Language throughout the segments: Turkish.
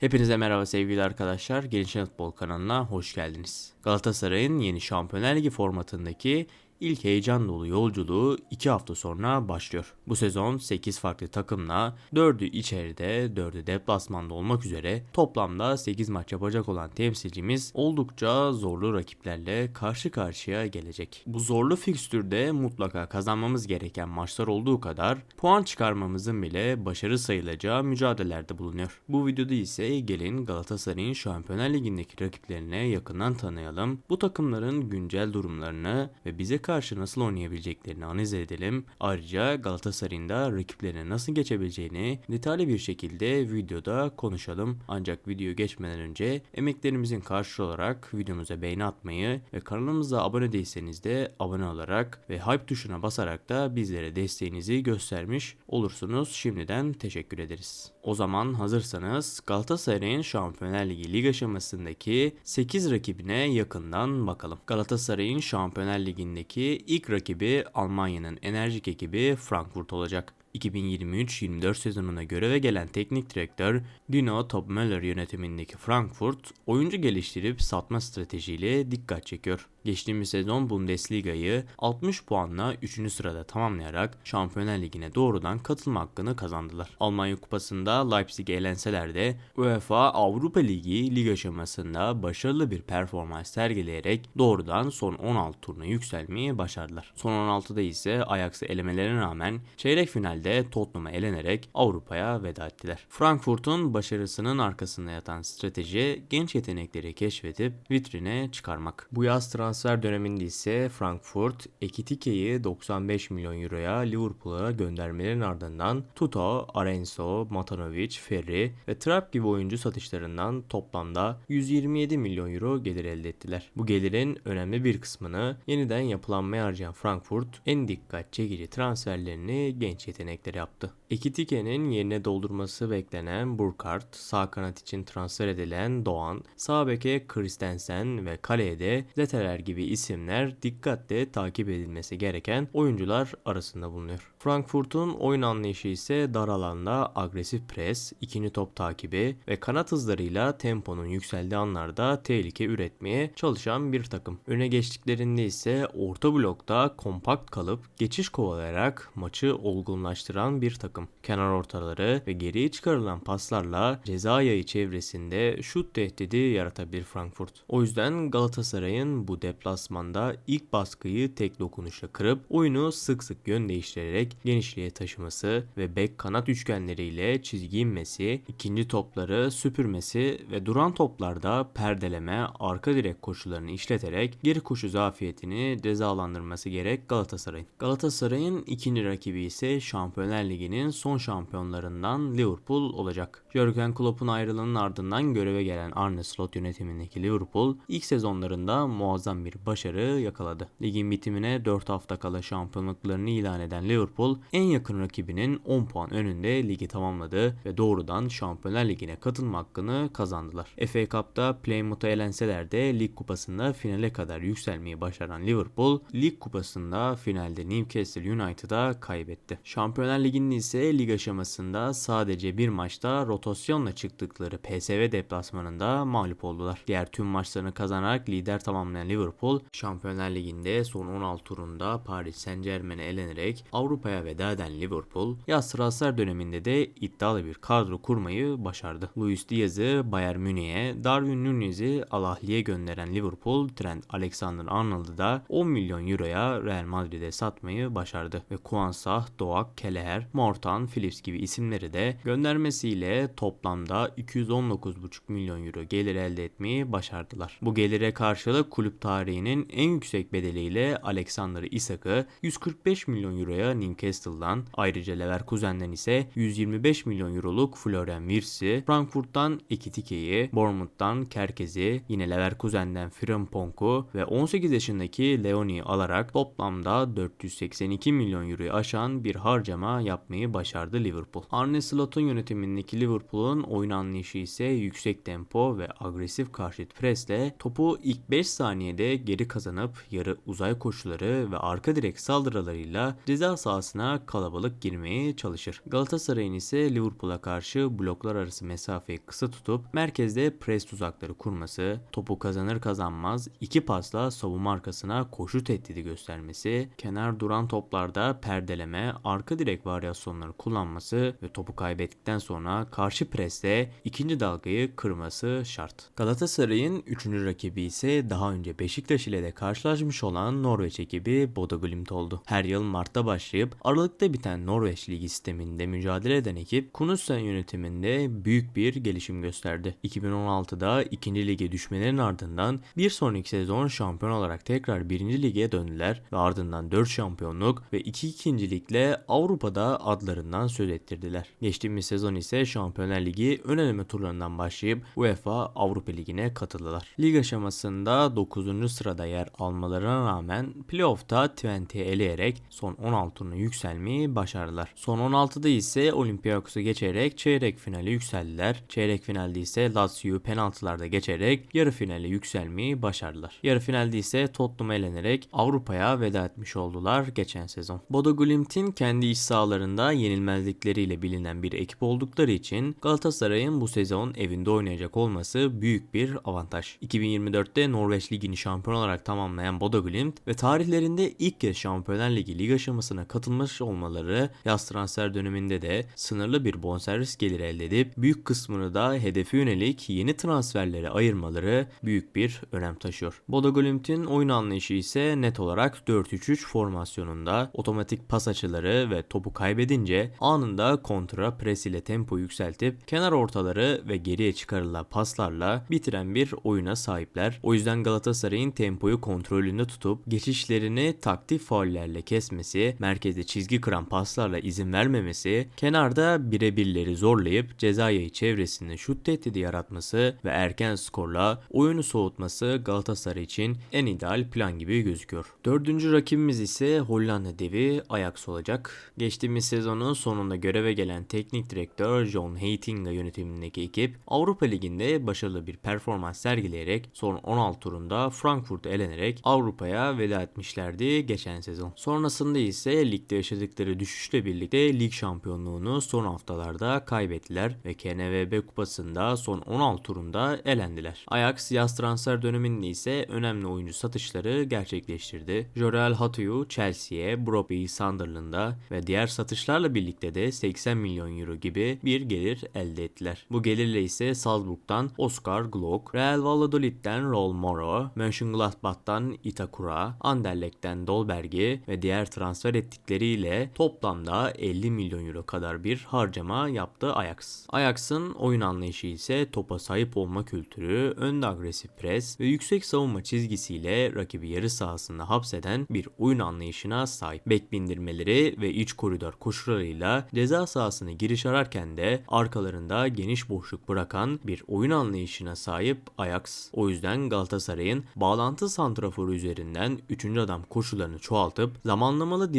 Hepinize merhaba sevgili arkadaşlar. Gençler Futbol kanalına hoş geldiniz. Galatasaray'ın yeni Şampiyonlar Ligi formatındaki ilk heyecan dolu yolculuğu 2 hafta sonra başlıyor. Bu sezon 8 farklı takımla 4'ü içeride 4'ü deplasmanda olmak üzere toplamda 8 maç yapacak olan temsilcimiz oldukça zorlu rakiplerle karşı karşıya gelecek. Bu zorlu fikstürde mutlaka kazanmamız gereken maçlar olduğu kadar puan çıkarmamızın bile başarı sayılacağı mücadelelerde bulunuyor. Bu videoda ise gelin Galatasaray'ın Şampiyonlar Ligi'ndeki rakiplerine yakından tanıyalım. Bu takımların güncel durumlarını ve bize karşı nasıl oynayabileceklerini analiz edelim. Ayrıca Galatasaray'ın da rakiplerine nasıl geçebileceğini detaylı bir şekilde videoda konuşalım. Ancak video geçmeden önce emeklerimizin karşılığı olarak videomuza beğeni atmayı ve kanalımıza abone değilseniz de abone olarak ve hype tuşuna basarak da bizlere desteğinizi göstermiş olursunuz. Şimdiden teşekkür ederiz. O zaman hazırsanız Galatasaray'ın Şampiyonlar Ligi lig aşamasındaki 8 rakibine yakından bakalım. Galatasaray'ın Şampiyonlar Ligi'ndeki ilk rakibi Almanya'nın enerjik ekibi Frankfurt olacak. 2023-24 sezonuna göreve gelen teknik direktör Dino Topmöller yönetimindeki Frankfurt oyuncu geliştirip satma stratejiyle dikkat çekiyor. Geçtiğimiz sezon Bundesliga'yı 60 puanla 3. sırada tamamlayarak Şampiyonlar Ligi'ne doğrudan katılma hakkını kazandılar. Almanya Kupası'nda Leipzig'e elenseler de UEFA Avrupa Ligi lig aşamasında başarılı bir performans sergileyerek doğrudan son 16 turuna yükselmeyi başardılar. Son 16'da ise Ajax'ı elemelerine rağmen çeyrek finalde Tottenham'a elenerek Avrupa'ya veda ettiler. Frankfurt'un başarısının arkasında yatan strateji genç yetenekleri keşfedip vitrine çıkarmak. Bu yaz transfer döneminde ise Frankfurt Ekitike'yi 95 milyon euroya Liverpool'a göndermelerin ardından Tuto, Arenso, Matanovic, Ferri ve Trapp gibi oyuncu satışlarından toplamda 127 milyon euro gelir elde ettiler. Bu gelirin önemli bir kısmını yeniden yapılanmaya harcayan Frankfurt en dikkat çekici transferlerini genç yetenekler yaptı. Ekitike'nin yerine doldurması beklenen Burkhardt, sağ kanat için transfer edilen Doğan, sağ beke Christensen ve kaleye de Zeteler gibi isimler dikkatle takip edilmesi gereken oyuncular arasında bulunuyor. Frankfurt'un oyun anlayışı ise dar alanda agresif pres, ikinci top takibi ve kanat hızlarıyla temponun yükseldiği anlarda tehlike üretmeye çalışan bir takım. Öne geçtiklerinde ise orta blokta kompakt kalıp geçiş kovalayarak maçı olgunlaştıran bir takım. Kenar ortaları ve geriye çıkarılan paslarla ceza yayı çevresinde şut tehdidi yaratabilir Frankfurt. O yüzden Galatasaray'ın bu deplasmanda ilk baskıyı tek dokunuşla kırıp oyunu sık sık yön değiştirerek genişliğe taşıması ve bek kanat üçgenleriyle çizgi inmesi, ikinci topları süpürmesi ve duran toplarda perdeleme, arka direk koşularını işleterek geri koşu zafiyetini cezalandırması gerek Galatasaray'ın. Galatasaray'ın ikinci rakibi ise Şampiyonlar Ligi'nin son şampiyonlarından Liverpool olacak. Jurgen Klopp'un ayrılığının ardından göreve gelen Arne Slot yönetimindeki Liverpool ilk sezonlarında muazzam bir başarı yakaladı. Ligin bitimine 4 hafta kala şampiyonluklarını ilan eden Liverpool en yakın rakibinin 10 puan önünde ligi tamamladı ve doğrudan Şampiyonlar Ligi'ne katılma hakkını kazandılar. FA Cup'ta Plymouth'a elenseler de lig kupasında finale kadar yükselmeyi başaran Liverpool, lig kupasında finalde Newcastle United'a kaybetti. Şampiyonlar Ligi'nin ise lig aşamasında sadece bir maçta rotasyonla çıktıkları PSV deplasmanında mağlup oldular. Diğer tüm maçlarını kazanarak lider tamamlayan Liverpool, Şampiyonlar Ligi'nde son 16 turunda Paris Saint Germain'e elenerek Avrupa'ya veda eden Liverpool, yaz transfer döneminde de iddialı bir kadro kurmayı başardı. Luis Diaz'ı Bayern Münih'e, Darwin Nunez'i Al gönderen Liverpool, Trent Alexander-Arnold'u da 10 milyon euroya Real Madrid'e satmayı başardı ve Kwanzaa, Doak, Keleher, Mortan, Phillips gibi isimleri de göndermesiyle toplamda 219,5 milyon euro gelir elde etmeyi başardılar. Bu gelire karşılık kulüp tarihinin en yüksek bedeliyle Alexander Isak'ı 145 milyon euroya Newcastle'dan ayrıca Leverkusen'den ise 125 milyon euroluk Florian Wirtz'i, Frankfurt'tan Ekitike'yi, Bournemouth'tan Kerkez'i, yine Leverkusen'den Frimpong'u ve 18 yaşındaki Leoni'yi alarak toplamda 482 milyon euroyu aşan bir harcama yapmayı başardı Liverpool. Arne Slot'un yönetimindeki Liverpool'un oyun anlayışı ise yüksek tempo ve agresif karşıt presle topu ilk 5 saniyede geri kazanıp yarı uzay koşuları ve arka direk saldırılarıyla ceza sahası sahasına kalabalık girmeye çalışır. Galatasaray'ın ise Liverpool'a karşı bloklar arası mesafeyi kısa tutup merkezde pres tuzakları kurması, topu kazanır kazanmaz iki pasla savunma arkasına koşu tehdidi göstermesi, kenar duran toplarda perdeleme, arka direk varyasyonları kullanması ve topu kaybettikten sonra karşı preste ikinci dalgayı kırması şart. Galatasaray'ın üçüncü rakibi ise daha önce Beşiktaş ile de karşılaşmış olan Norveç ekibi Bodo Glimt oldu. Her yıl Mart'ta başlayıp Aralık'ta biten Norveç Ligi sisteminde mücadele eden ekip Knudsen yönetiminde büyük bir gelişim gösterdi. 2016'da 2. lige düşmelerinin ardından bir sonraki sezon şampiyon olarak tekrar 1. lige döndüler ve ardından 4 şampiyonluk ve 2 ikincilikle Avrupa'da adlarından söz ettirdiler. Geçtiğimiz sezon ise Şampiyonlar Ligi ön eleme turlarından başlayıp UEFA Avrupa Ligi'ne katıldılar. Lig aşamasında 9. sırada yer almalarına rağmen playoff'ta Twente'yi eleyerek son 16 turuna yükselmeyi başardılar. Son 16'da ise Olympiakos'u geçerek çeyrek finale yükseldiler. Çeyrek finalde ise Lazio'yu penaltılarda geçerek yarı finale yükselmeyi başardılar. Yarı finalde ise Tottenham'a elenerek Avrupa'ya veda etmiş oldular geçen sezon. Bodo Glimt'in kendi iç sahalarında yenilmezlikleriyle bilinen bir ekip oldukları için Galatasaray'ın bu sezon evinde oynayacak olması büyük bir avantaj. 2024'te Norveç Ligi'ni şampiyon olarak tamamlayan Bodo Glimt ve tarihlerinde ilk kez Şampiyonlar Ligi lig aşamasına katılmış olmaları yaz transfer döneminde de sınırlı bir bonservis geliri elde edip büyük kısmını da hedefe yönelik yeni transferlere ayırmaları büyük bir önem taşıyor. Bodo Glimt'in oyun anlayışı ise net olarak 4-3-3 formasyonunda otomatik pas açıları ve topu kaybedince anında kontra pres ile tempo yükseltip kenar ortaları ve geriye çıkarılan paslarla bitiren bir oyuna sahipler. O yüzden Galatasaray'ın tempoyu kontrolünde tutup geçişlerini taktik faullerle kesmesi, merkezde çizgi kıran paslarla izin vermemesi, kenarda birebirleri zorlayıp ceza yayı çevresinde şut tehdidi yaratması ve erken skorla oyunu soğutması Galatasaray için en ideal plan gibi gözüküyor. Dördüncü rakibimiz ise Hollanda devi Ajax olacak. Geçtiğimiz sezonun sonunda göreve gelen teknik direktör John Heitinga yönetimindeki ekip Avrupa Ligi'nde başarılı bir performans sergileyerek son 16 turunda Frankfurt'u elenerek Avrupa'ya veda etmişlerdi geçen sezon. Sonrasında ise ligde yaşadıkları düşüşle birlikte lig şampiyonluğunu son haftalarda kaybettiler ve KNVB kupasında son 16 turunda elendiler. Ajax yaz transfer döneminde ise önemli oyuncu satışları gerçekleştirdi. Jorel Hatu'yu Chelsea'ye, Broby'yi Sunderland'a ve diğer satışlarla birlikte de 80 milyon euro gibi bir gelir elde ettiler. Bu gelirle ise Salzburg'dan Oscar Glock, Real Valladolid'den Raul Moro, Mönchengladbach'tan Itakura, Anderlecht'ten Dolberg'i ve diğer transfer ettikleriyle toplamda 50 milyon euro kadar bir harcama yaptı Ajax. Ajax'ın oyun anlayışı ise topa sahip olma kültürü, önde agresif pres ve yüksek savunma çizgisiyle rakibi yarı sahasında hapseden bir oyun anlayışına sahip. Bek bindirmeleri ve iç koridor koşularıyla ceza sahasına giriş ararken de arkalarında geniş boşluk bırakan bir oyun anlayışına sahip Ajax. O yüzden Galatasaray'ın bağlantı santraforu üzerinden 3. adam koşularını çoğaltıp zamanlamalı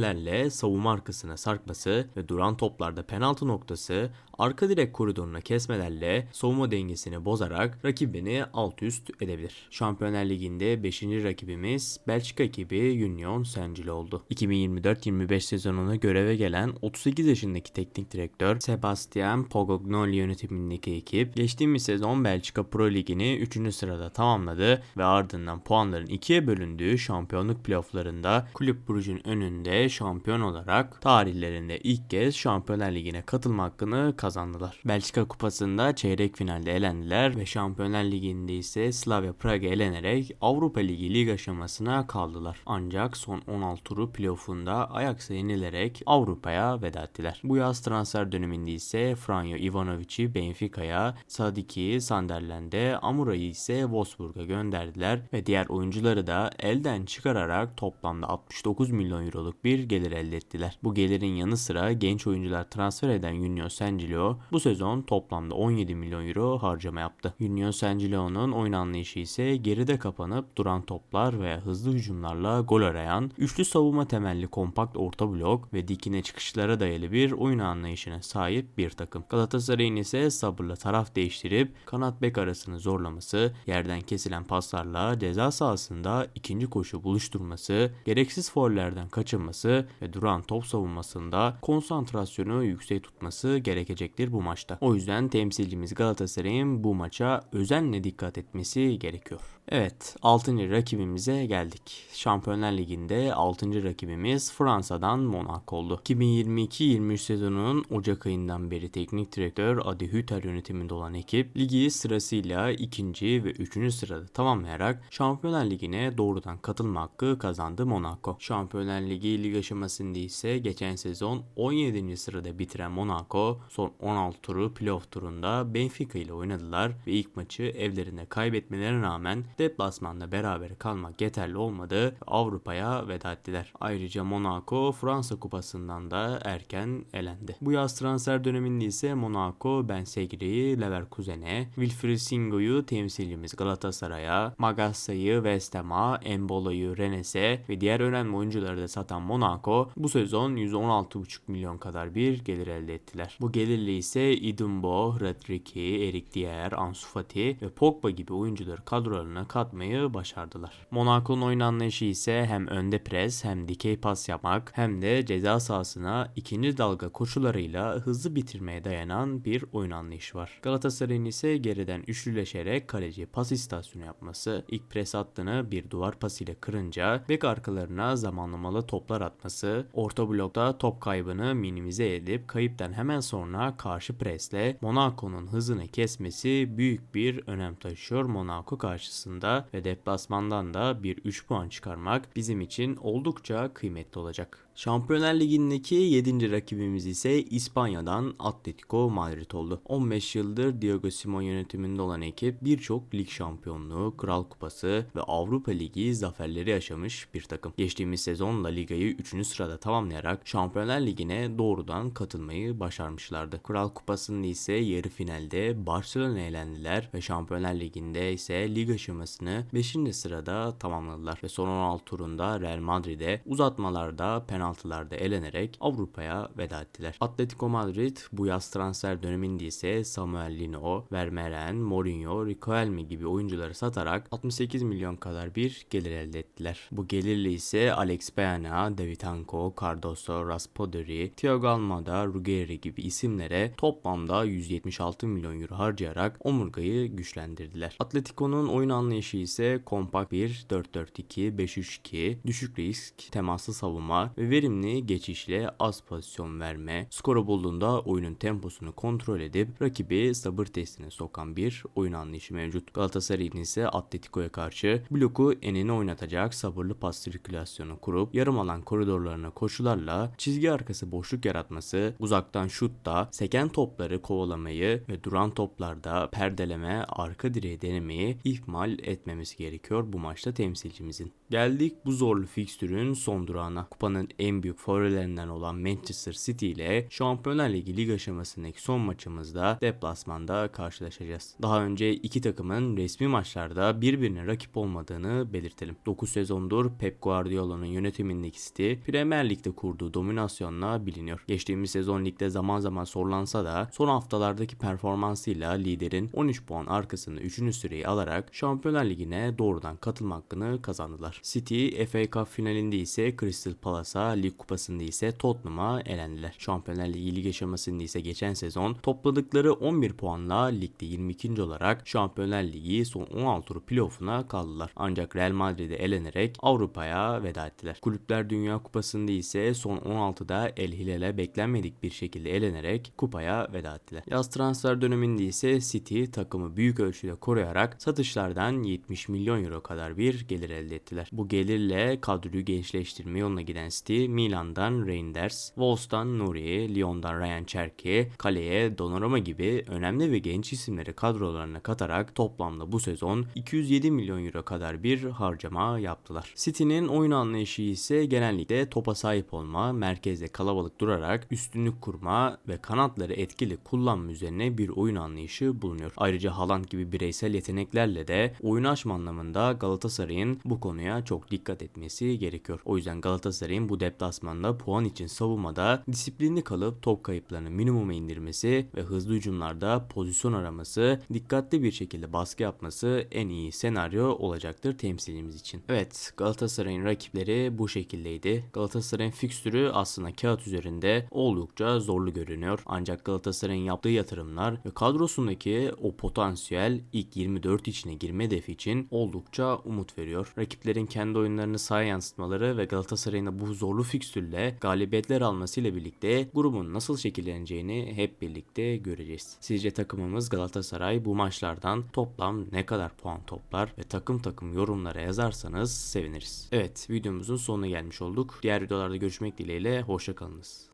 diagonallerle savunma arkasına sarkması ve duran toplarda penaltı noktası arka direk koridoruna kesmelerle savunma dengesini bozarak rakibini alt üst edebilir. Şampiyonlar Ligi'nde 5. rakibimiz Belçika ekibi Union Saint-Gilles oldu. 2024-25 sezonuna göreve gelen 38 yaşındaki teknik direktör Sebastian Pogognoli yönetimindeki ekip geçtiğimiz sezon Belçika Pro Ligi'ni 3. sırada tamamladı ve ardından puanların ikiye bölündüğü şampiyonluk playofflarında Kulüp Brugge'ün önünde şampiyon olarak tarihlerinde ilk kez Şampiyonlar Ligi'ne katılma hakkını kazandılar. Belçika Kupası'nda çeyrek finalde elendiler ve Şampiyonlar Ligi'nde ise Slavia Praga elenerek Avrupa Ligi lig aşamasına kaldılar. Ancak son 16 turu playoff'unda Ajax'a yenilerek Avrupa'ya veda ettiler. Bu yaz transfer döneminde ise Franjo Ivanovic'i Benfica'ya, Sadiki Sunderland'e, Amura'yı ise Wolfsburg'a gönderdiler ve diğer oyuncuları da elden çıkararak toplamda 69 milyon euroluk bir gelir elde ettiler. Bu gelirin yanı sıra genç oyuncular transfer eden Union Saint-Gillois bu sezon toplamda 17 milyon euro harcama yaptı. Union Saint-Gillois'un oyun anlayışı ise geride kapanıp duran toplar ve hızlı hücumlarla gol arayan, üçlü savunma temelli kompakt orta blok ve dikine çıkışlara dayalı bir oyun anlayışına sahip bir takım. Galatasaray'ın ise sabırla taraf değiştirip kanat bek arasını zorlaması, yerden kesilen paslarla ceza sahasında ikinci koşu buluşturması, gereksiz foullerden kaçınması yapması ve duran top savunmasında konsantrasyonu yüksek tutması gerekecektir bu maçta. O yüzden temsilcimiz Galatasaray'ın bu maça özenle dikkat etmesi gerekiyor. Evet 6. rakibimize geldik. Şampiyonlar Ligi'nde 6. rakibimiz Fransa'dan Monaco oldu. 2022-23 sezonunun Ocak ayından beri teknik direktör Adi Hütter yönetiminde olan ekip ligi sırasıyla 2. ve 3. sırada tamamlayarak Şampiyonlar Ligi'ne doğrudan katılma hakkı kazandı Monaco. Şampiyonlar Ligi lig aşamasında ise geçen sezon 17. sırada bitiren Monaco son 16 turu playoff turunda Benfica ile oynadılar ve ilk maçı evlerinde kaybetmelerine rağmen deplasmanda beraber kalmak yeterli olmadı Avrupa'ya veda ettiler. Ayrıca Monaco Fransa Kupası'ndan da erken elendi. Bu yaz transfer döneminde ise Monaco Ben Segri'yi Leverkusen'e, Wilfried Singo'yu temsilcimiz Galatasaray'a, Magassa'yı West Ham'a, Embolo'yu Rennes'e ve diğer önemli oyuncuları da satan Monaco bu sezon 116,5 milyon kadar bir gelir elde ettiler. Bu gelirle ise Idumbo, Radriki, Erik Dier, Ansu Fati ve Pogba gibi oyuncuları kadrolarına katmayı başardılar. Monaco'nun oyun anlayışı ise hem önde pres hem dikey pas yapmak hem de ceza sahasına ikinci dalga koşularıyla hızlı bitirmeye dayanan bir oyun anlayışı var. Galatasaray'ın ise geriden üçlüleşerek kaleci pas istasyonu yapması, ilk pres hattını bir duvar pasıyla kırınca bek arkalarına zamanlamalı toplar atması, orta blokta top kaybını minimize edip kayıptan hemen sonra karşı presle Monaco'nun hızını kesmesi büyük bir önem taşıyor Monaco karşısında ve deplasmandan da bir 3 puan çıkarmak bizim için oldukça kıymetli olacak. Şampiyonlar Ligi'ndeki 7. rakibimiz ise İspanya'dan Atletico Madrid oldu. 15 yıldır Diego Simon yönetiminde olan ekip birçok lig şampiyonluğu, Kral Kupası ve Avrupa Ligi zaferleri yaşamış bir takım. Geçtiğimiz sezon La Liga'yı 3. sırada tamamlayarak Şampiyonlar Ligi'ne doğrudan katılmayı başarmışlardı. Kral Kupası'nda ise yarı finalde Barcelona elendiler ve Şampiyonlar Ligi'nde ise lig aşamasını 5. sırada tamamladılar ve son 16 turunda Real Madrid'e uzatmalarda penaltılarda elenerek Avrupa'ya veda ettiler. Atletico Madrid bu yaz transfer döneminde ise Samuel Lino, Vermeeren, Mourinho, Riquelme gibi oyuncuları satarak 68 milyon kadar bir gelir elde ettiler. Bu gelirle ise Alex Peña, David Anco, Cardoso, Raspadori, Thiago Almada, Ruggeri gibi isimlere toplamda 176 milyon euro harcayarak omurgayı güçlendirdiler. Atletico'nun oyun anlayışı ise kompakt bir 4-4-2, 5-3-2, düşük risk, temaslı savunma ve verimli geçişle az pozisyon verme, skoru bulduğunda oyunun temposunu kontrol edip rakibi sabır testine sokan bir oyun anlayışı mevcut. Galatasaray'ın ise Atletico'ya karşı bloku enine oynatacak sabırlı pas sirkülasyonu kurup yarım alan koridorlarına koşularla çizgi arkası boşluk yaratması, uzaktan şutta seken topları kovalamayı ve duran toplarda perdeleme, arka direği denemeyi ihmal etmemesi gerekiyor bu maçta temsilcimizin. Geldik bu zorlu fikstürün son durağına. Kupanın en büyük favorilerinden olan Manchester City ile Şampiyonlar Ligi lig aşamasındaki son maçımızda deplasmanda karşılaşacağız. Daha önce iki takımın resmi maçlarda birbirine rakip olmadığını belirtelim. 9 sezondur Pep Guardiola'nın yönetimindeki City Premier Lig'de kurduğu dominasyonla biliniyor. Geçtiğimiz sezon ligde zaman zaman sorulansa da son haftalardaki performansıyla liderin 13 puan arkasında 3. süreyi alarak Şampiyonlar Ligi'ne doğrudan katılma hakkını kazandılar. City FA Cup finalinde ise Crystal Palace'a, Lig Kupası'nda ise Tottenham'a elendiler. Şampiyonlar Ligi lig aşamasında ise geçen sezon topladıkları 11 puanla ligde 22. olarak Şampiyonlar Ligi son 16 turu playoff'una kaldılar. Ancak Real Madrid'e elenerek Avrupa'ya veda ettiler. Kulüpler Dünya Kupası'nda ise son 16'da El Hilal'e beklenmedik bir şekilde elenerek kupaya veda ettiler. Yaz transfer döneminde ise City takımı büyük ölçüde koruyarak satışlardan 70 milyon euro kadar bir gelir elde ettiler. Bu gelirle kadroyu gençleştirme yoluna giden City, Milan'dan Reinders, Wolves'tan Nuri, Lyon'dan Ryan Cherki, kaleye Donnarumma gibi önemli ve genç isimleri kadrolarına katarak toplamda bu sezon 207 milyon euro kadar bir harcama yaptılar. City'nin oyun anlayışı ise genellikle topa sahip olma, merkezde kalabalık durarak üstünlük kurma ve kanatları etkili kullanma üzerine bir oyun anlayışı bulunuyor. Ayrıca Haaland gibi bireysel yeteneklerle de oyun açma anlamında Galatasaray'ın bu konuya çok dikkat etmesi gerekiyor. O yüzden Galatasaray'ın bu deplasmanda puan için savunmada disiplinli kalıp top kayıplarını minimuma indirmesi ve hızlı hücumlarda pozisyon araması, dikkatli bir şekilde baskı yapması en iyi senaryo olacaktır temsilimiz için. Evet Galatasaray'ın rakipleri bu şekildeydi. Galatasaray'ın fikstürü aslında kağıt üzerinde oldukça zorlu görünüyor. Ancak Galatasaray'ın yaptığı yatırımlar ve kadrosundaki o potansiyel ilk 24 içine girme hedefi için oldukça umut veriyor. Rakiplerin kendi oyunlarını sahaya yansıtmaları ve Galatasaray'ın bu zorlu fikstürle galibiyetler almasıyla birlikte grubun nasıl şekilleneceğini hep birlikte göreceğiz. Sizce takımımız Galatasaray bu maçlardan toplam ne kadar puan toplar ve takım takım yorumlara yazarsanız seviniriz. Evet videomuzun sonuna gelmiş olduk. Diğer videolarda görüşmek dileğiyle hoşçakalınız.